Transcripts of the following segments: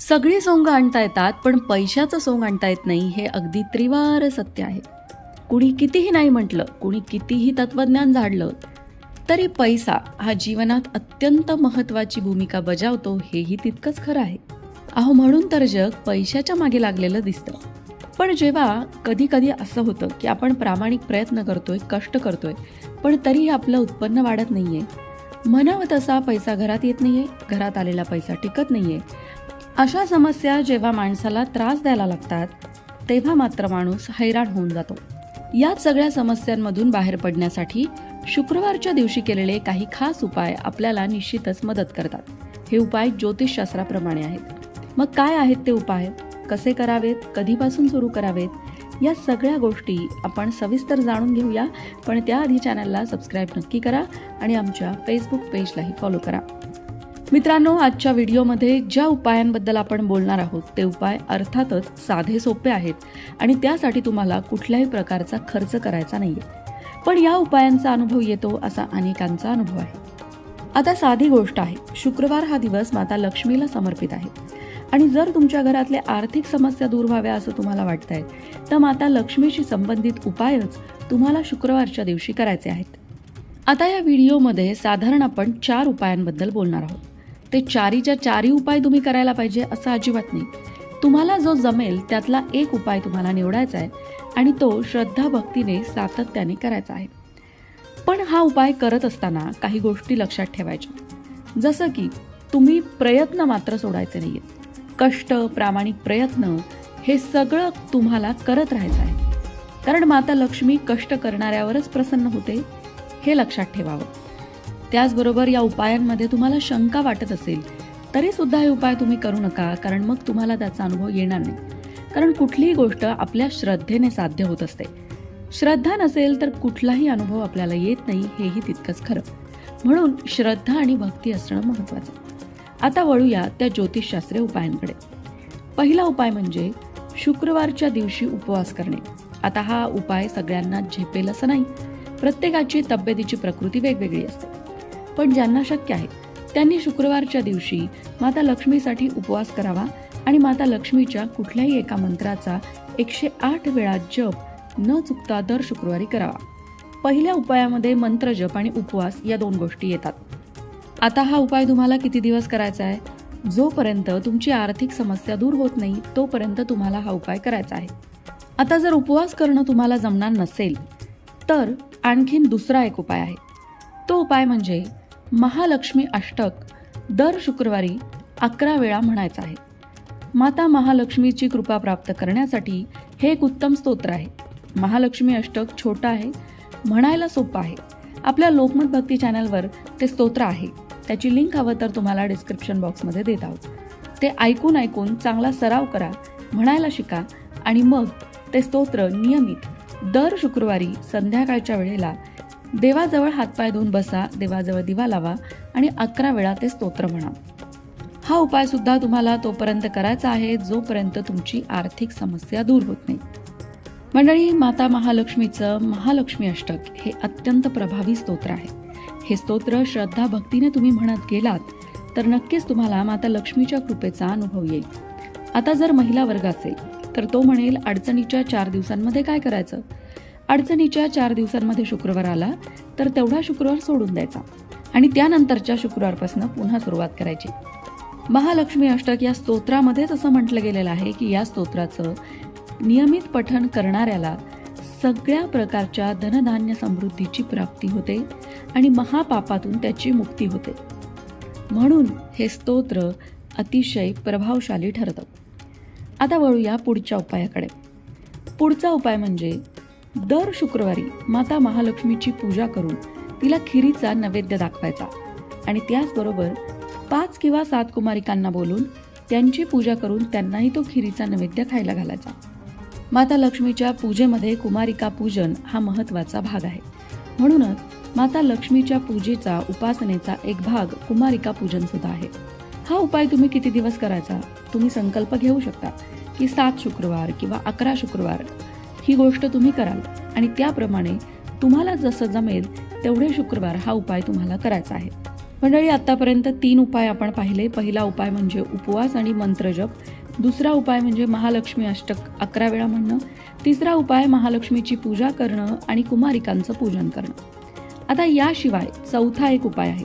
सगळी सोंग आणता येतात पण पैशाचं सोंग आणता येत नाही हे अगदी त्रिवार सत्य आहे. कुणी कितीही नाही म्हटलं कुणी कितीही तत्वज्ञान झाडलं तरी पैसा हा जीवनात अत्यंत महत्त्वाची भूमिका बजावतो हेही तितकंच खरं आहे. अहो म्हणून तर जग पैशाच्या मागे लागलेलं दिसतं. पण जेव्हा कधी कधी असं होतं की आपण प्रामाणिक प्रयत्न करतोय कष्ट करतोय पण तरीही आपलं उत्पन्न वाढत नाहीये. म्हणावं तसा पैसा घरात येत नाहीये घरात आलेला पैसा टिकत नाहीये अशा समस्या जेव्हा माणसाला त्रास द्यायला लागतात तेव्हा मात्र माणूस हैराण होऊन जातो. या सगळ्या समस्यांमधून बाहेर पडण्यासाठी शुक्रवारच्या दिवशी केलेले काही खास उपाय आपल्याला निश्चितच मदत करतात. हे उपाय ज्योतिषशास्त्राप्रमाणे आहेत. मग काय आहेत ते उपाय? कसे करावेत? कधीपासून सुरू करावेत? या सगळ्या गोष्टी आपण सविस्तर जाणून घेऊया पण त्याआधी चॅनलला सबस्क्राईब नक्की करा आणि आमच्या फेसबुक पेजलाही फॉलो करा. मित्रांनो आजच्या व्हिडिओमध्ये ज्या उपायांबद्दल आपण बोलणार आहोत ते उपाय अर्थातच साधे सोपे आहेत आणि त्यासाठी तुम्हाला कुठल्याही प्रकारचा खर्च करायचा नाहीये. पण या उपायांचा अनुभव येतो असा अनेकांचा अनुभव आहे. आता साधी गोष्ट आहे शुक्रवार हा दिवस माता लक्ष्मीला समर्पित आहे. आणि जर तुमच्या घरातले आर्थिक समस्या दूर व्हाव्या असं तुम्हाला वाटतंय तर माता लक्ष्मीशी संबंधित उपायच तुम्हाला शुक्रवारच्या दिवशी करायचे आहेत. आता या व्हिडिओमध्ये साधारण आपण चार उपायांबद्दल बोलणार आहोत. ते चारीच्या चारी उपाय तुम्ही करायला पाहिजे असं अजिबात नाही. तुम्हाला जो जमेल त्यातला एक उपाय तुम्हाला निवडायचा आहे आणि तो श्रद्धा भक्तीने सातत्याने करायचा आहे. पण हा उपाय करत असताना काही गोष्टी लक्षात ठेवायच्या. जसं की तुम्ही प्रयत्न मात्र सोडायचे नाही आहेत कष्ट प्रामाणिक प्रयत्न हे सगळं तुम्हाला करत राहायचं आहे. कारण माता लक्ष्मी कष्ट करणाऱ्यावरच प्रसन्न होते हे लक्षात ठेवावं. त्याचबरोबर या उपायांमध्ये तुम्हाला शंका वाटत असेल तरी सुद्धा हे उपाय तुम्ही करू नका कारण मग तुम्हाला त्याचा अनुभव येणार नाही. कारण कुठलीही गोष्ट आपल्या श्रद्धेने साध्य होत असते. श्रद्धा नसेल तर कुठलाही अनुभव आपल्याला येत नाही हेही तितकंच खरं. म्हणून श्रद्धा आणि भक्ती असणं महत्वाचं आता वळूया त्या ज्योतिषशास्त्रीय उपायांकडे. पहिला उपाय म्हणजे शुक्रवारच्या दिवशी उपवास करणे. आता हा उपाय सगळ्यांना झेपेल असं नाही. प्रत्येकाची तब्येतीची प्रकृती वेगवेगळी असते. पण ज्यांना शक्य आहे त्यांनी शुक्रवारच्या दिवशी माता लक्ष्मीसाठी उपवास करावा आणि माता लक्ष्मीच्या कुठल्याही एका मंत्राचा एकशे आठ वेळा जप न चुकता दर शुक्रवारी करावा. पहिल्या उपायामध्ये मंत्र जप आणि उपवास या दोन गोष्टी येतात. आता हा उपाय तुम्हाला किती दिवस करायचा आहे? जोपर्यंत तुमची आर्थिक समस्या दूर होत नाही तोपर्यंत तुम्हाला हा उपाय करायचा आहे. आता जर उपवास करणं तुम्हाला जमणार नसेल तर आणखीन दुसरा एक उपाय आहे. तो उपाय म्हणजे महालक्ष्मी अष्टक दर शुक्रवारी अकरा वेळा म्हणायचं आहे. माता महालक्ष्मीची कृपा प्राप्त करण्यासाठी हे एक उत्तम स्तोत्र आहे. महालक्ष्मी अष्टक छोटं आहे म्हणायला सोपं आहे. आपल्या लोकमत भक्ती चॅनलवर ते स्तोत्र आहे. त्याची लिंक हवं तर तुम्हाला डिस्क्रिप्शन बॉक्समध्ये देत आहोत. ते ऐकून ऐकून चांगला सराव करा म्हणायला शिका आणि मग ते स्तोत्र नियमित दर शुक्रवारी संध्याकाळच्या वेळेला देवाजवळ हातपाय धुवून बसा देवाजवळ दिवा लावा आणि अकरा वेळा ते स्तोत्र म्हणा. हा उपाय सुद्धा तुम्हाला तोपर्यंत करायचा आहे जोपर्यंत तुमची आर्थिक समस्या दूर होत नाही. मंडळी माता महालक्ष्मीचं महालक्ष्मी अष्टक हे अत्यंत प्रभावी स्तोत्र आहे. हे स्तोत्र श्रद्धा भक्तीने तुम्ही म्हणत गेलात तर नक्कीच तुम्हाला माता लक्ष्मीच्या कृपेचा अनुभव येईल. आता जर महिला वर्ग असेल तर तो म्हणेल अडचणीच्या चार दिवसांमध्ये काय करायचं? अडचणीच्या चार दिवसांमध्ये शुक्रवार आला तर तेवढा शुक्रवार सोडून द्यायचा. आणि त्यानंतरच्या शुक्रवारपासून पुन्हा सुरुवात करायची. महालक्ष्मी अष्टक या स्तोत्रामध्येच असं म्हटलं गेलेलं आहे की या स्तोत्राचं नियमित पठण करणाऱ्याला सगळ्या प्रकारच्या धनधान्य समृद्धीची प्राप्ती होते आणि महापापातून त्याची मुक्ती होते. म्हणून हे स्तोत्र अतिशय प्रभावशाली ठरतं. आता वळूया पुढच्या उपायाकडे. पुढचा उपाय म्हणजे दर शुक्रवारी माता महालक्ष्मीची पूजा करून तिला खिरीचा नैवेद्य दाखवायचा. आणि त्याचबरोबर पाच किंवा सात कुमारिकांना बोलून त्यांची पूजा करून त्यांनाही तो खिरीचा नैवेद्य खायला घालायचा. माता लक्ष्मीच्या पूजेमध्ये कुमारिका पूजन हा महत्त्वाचा भाग आहे. म्हणूनच माता लक्ष्मीच्या पूजेचा उपासनेचा एक भाग कुमारिका पूजन सुद्धा आहे. हा उपाय तुम्ही किती दिवस करायचा? तुम्ही संकल्प घेऊ शकता की सात शुक्रवार किंवा अकरा शुक्रवार ही गोष्ट तुम्ही कराल. आणि त्याप्रमाणे तुम्हाला जसं जमेल तेवढे शुक्रवार हा उपाय तुम्हाला करायचा आहे. मंडळी आतापर्यंत तीन उपाय आपण पाहिले. पहिला उपाय म्हणजे उपवास आणि मंत्रजप दुसरा उपाय म्हणजे महालक्ष्मी अष्टक अकरा वेळा म्हणणं. तिसरा उपाय महालक्ष्मीची पूजा करणं आणि कुमारिकांचं पूजन करणं. आता याशिवाय चौथा एक उपाय आहे.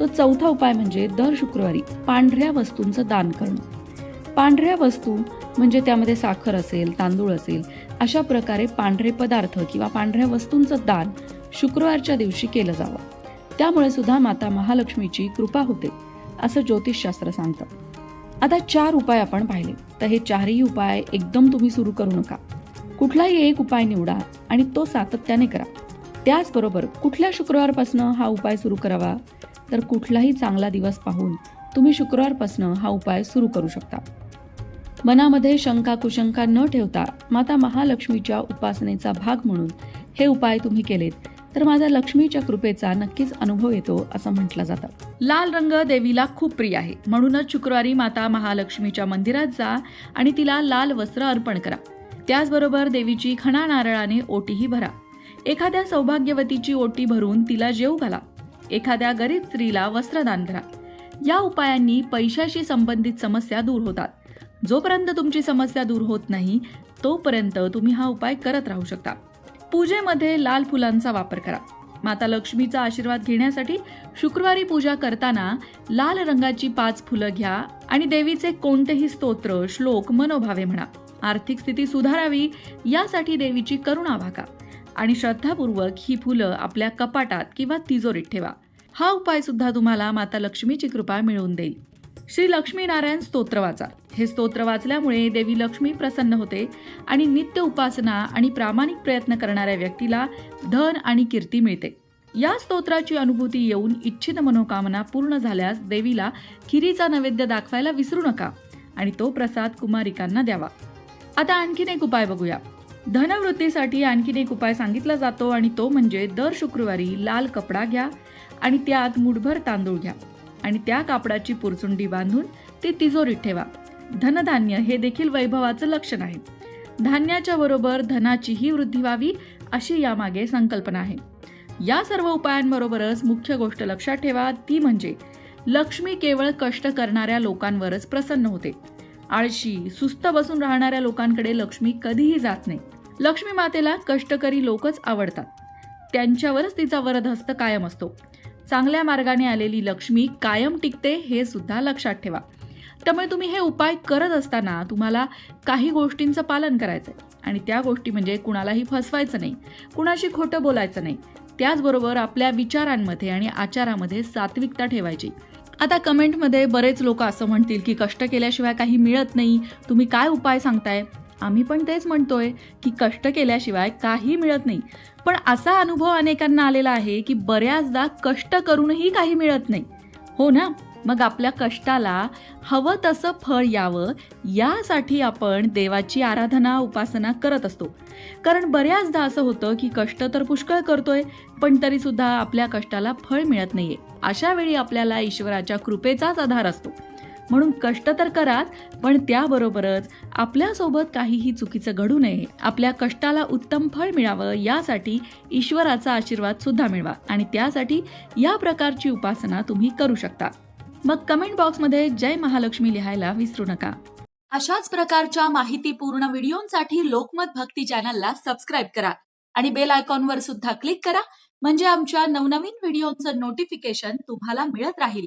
तो चौथा उपाय म्हणजे दर शुक्रवारी पांढऱ्या वस्तूंचं दान करणं. पांढऱ्या वस्तू म्हणजे त्यामध्ये साखर असेल तांदूळ असेल अशा प्रकारे पांढरे पदार्थ किंवा पांढऱ्या वस्तूंचं दान शुक्रवारच्या दिवशी केलं जावं. त्यामुळे सुद्धा माता महालक्ष्मीची कृपा होते असं ज्योतिषशास्त्र सांगतं. आता चार उपाय आपण पाहिले. तर हे चारही उपाय एकदम तुम्ही सुरू करू नका. कुठलाही एक उपाय निवडा आणि तो सातत्याने करा. त्याचबरोबर कुठल्या शुक्रवारपासून हा उपाय सुरू करावा? तर कुठलाही चांगला दिवस पाहून तुम्ही शुक्रवारपासून हा उपाय सुरू करू शकता. मनामध्ये शंका कुशंका न ठेवता माता महालक्ष्मीच्या उपासनेचा भाग म्हणून हे उपाय तुम्ही केलेत. तर माझ्या लक्ष्मीच्या कृपेचा नक्कीच अनुभव येतो असं म्हटलं जातं. लाल रंग देवीला खूप प्रिय आहे. म्हणूनच शुक्रवारी माता महालक्ष्मीच्या मंदिरात जा आणि तिला लाल वस्त्र अर्पण करा. त्याचबरोबर देवीची खणा नारळाने ओटीही भरा. एखाद्या सौभाग्यवतीची ओटी भरून तिला जेव घाला. एखाद्या गरीब स्त्रीला वस्त्रदान करा. या उपायांनी पैशाशी संबंधित समस्या दूर होतात. जोपर्यंत तुमची समस्या दूर होत नाही तोपर्यंत तुम्ही हा उपाय करत राहू शकता. पूजेमध्ये लाल फुलांचा वापर करा. माता लक्ष्मीचा आशीर्वाद घेण्यासाठी शुक्रवारी पूजा करताना लाल रंगाची पाच फुलं घ्या आणि देवीचे कोणतेही स्तोत्र श्लोक मनोभावे म्हणा. आर्थिक स्थिती सुधारावी यासाठी देवीची करुणा भागा. आणि श्रद्धापूर्वक ही फुलं आपल्या कपाटात किंवा तिजोरीत ठेवा. हा उपाय सुद्धा तुम्हाला माता लक्ष्मीची कृपा मिळवून देईल. श्री लक्ष्मीनारायण स्तोत्र वाचा. हे स्तोत्र वाचल्यामुळे देवी लक्ष्मी प्रसन्न होते आणि नित्य उपासना आणि प्रामाणिक प्रयत्न करणाऱ्या व्यक्तीला धन आणि कीर्ती मिळते. या स्तोत्राची अनुभूती येऊन इच्छित मनोकामना पूर्ण झाल्यास देवीला खिरीचा नैवेद्य दाखवायला विसरू नका आणि तो प्रसाद कुमारिकांना द्यावा. आता आणखीन एक उपाय बघूया. धनवृद्धीसाठी आणखीन एक उपाय सांगितला जातो आणि तो म्हणजे दर शुक्रवारी लाल कपडा घ्या आणि त्यात मुठभर तांदूळ घ्या. आणि त्या कापडाची पुरचुंडी बांधून ते तिजोरीत ठेवा. धनधान्य हे देखील वैभवाचं लक्षण आहे. धान्याच्या बरोबर धनाचीही वृद्धी व्हावी अशी यामागे संकल्पना आहे. या सर्व उपायांबरोबरच मुख्य गोष्ट लक्षात ठेवा ती म्हणजे लक्ष्मी केवळ कष्ट करणाऱ्या लोकांवरच प्रसन्न होते. आळशी सुस्त बसून राहणाऱ्या लोकांकडे लक्ष्मी कधीही जात नाही. लक्ष्मी मातेला कष्टकरी लोकच आवडतात. त्यांच्यावरच तिचा वरदहस्त कायम असतो. चांगल्या मार्गाने आलेली लक्ष्मी कायम टिकते हे सुद्धा लक्षात ठेवा. त्यामुळे तुम्ही हे उपाय करत असताना तुम्हाला काही गोष्टींचं पालन करायचं आहे आणि त्या गोष्टी म्हणजे कुणालाही फसवायचं नाही कुणाशी खोटं बोलायचं नाही. त्याचबरोबर आपल्या विचारांमध्ये आणि आचारामध्ये सात्विकता ठेवायची. आता कमेंटमध्ये बरेच लोक असं म्हणतील की कष्ट केल्याशिवाय काही मिळत नाही. तुम्ही काय उपाय सांगताय? आम्ही पण तेच म्हणतोय की कष्ट केल्याशिवाय काही मिळत नाही. पण असा अनुभव अनेकांना आलेला आहे की बऱ्याचदा कष्ट करूनही काही मिळत नाही. हो ना? मग आपल्या कष्टाला हवं तसं फळ यावं यासाठी आपण देवाची आराधना उपासना करत असतो. कारण बऱ्याचदा असं होतं की कष्ट तर पुष्कळ करतोय पण तरी सुद्धा आपल्या कष्टाला फळ मिळत नाहीये. अशा वेळी आपल्याला ईश्वराच्या कृपेचाच आधार असतो. म्हणून कष्ट तर कराच पण त्याबरोबरच आपल्यासोबत काहीही चुकीचं घडू नये. आपल्या कष्टाला उत्तम फळ मिळावं यासाठी ईश्वराचा आशीर्वाद सुद्धा मिळवा आणि त्यासाठी या प्रकारची उपासना तुम्ही करू शकता. मग कमेंट बॉक्समध्ये जय महालक्ष्मी लिहायला विसरू नका. अशाच प्रकारच्या माहितीपूर्ण व्हिडिओंसाठी लोकमत भक्ती चॅनलला सबस्क्राईब करा आणि बेल आयकॉनवर सुद्धा क्लिक करा म्हणजे आमच्या नवनवीन व्हिडिओचं नोटिफिकेशन तुम्हाला मिळत राहील.